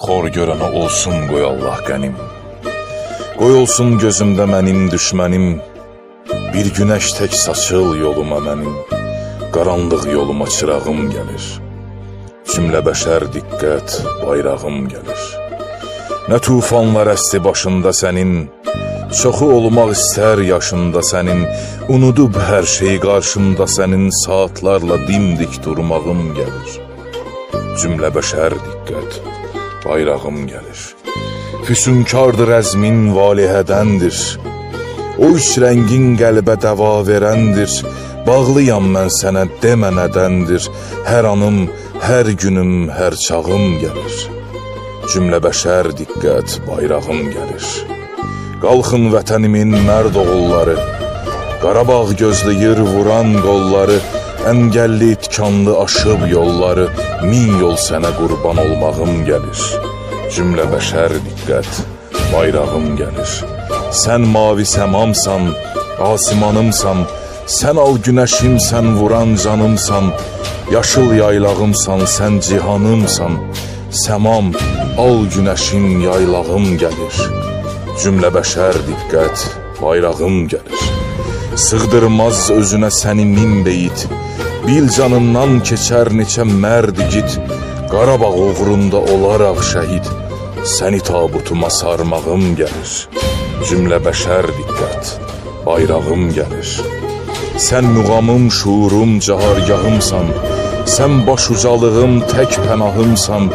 Xor görənə olsun qoy Allah qənim. Qoy olsun gözümdə mənim düşmənim. Bir günəş tək saçıl yoluma mənim. Qaranlıq yoluma çırağım gəlir. Cümlə bəşər diqqət, bayrağım gəlir. Nə tufanlar əsdi başında sənin, Çoxu olmaq istər yaşında sənin, Unudub hər şey qarşında sənin, Saatlarla dimdik durmağım gəlir. Cümlə bəşər diqqət, bayrağım gəlir. Füsunkardır əzmin valihədəndir. O üç rəngin qəlbə dəva verəndir. Bağlıyam mən sənə demə nədəndir. Hər anım, hər günüm, hər çağım gəlir. Cümlə bəşər diqqət, bayrağım gəlir. Qalxın vətənimin mərd oğulları. Qarabağ gözləyir vuran qolları. Əngəlli tikanlı aşıb yolları. Min yol sənə qurban olmağım gəlir. Cümlə bəşər diqqət, bayrağım gəlir. Sən mavi səmamsan, asimanımsan, sən al günəşimsən, vuran canımsan, yaşıl yaylağımsan, sən cihanımsan. Səmam, al günəşim, yaylağım gəlir. Cümlə bəşər diqqət, bayrağım gəlir. Sığdırmaz özünə səni min beyit. Bil canından keçər neçə mərd igid. Qarabağ uğrunda olaraq şəhid. Səni tabutuma sarmağım gəlir. Cümlə bəşər diqqət, bayrağım gəlir. Sən muğamım, şuurum, cahargahımsan. Sən baş ucalığım, tək pənahımsan.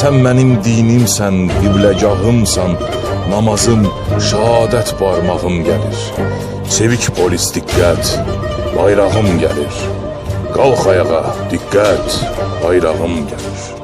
Sən mənim dinimsən, qibləgahımsan. Namazım, şəhadət barmağım gəlir. Çevik polis diqqət, bayrağım gəlir. Qalx ayağa, diqqət, bayrağım gəlir.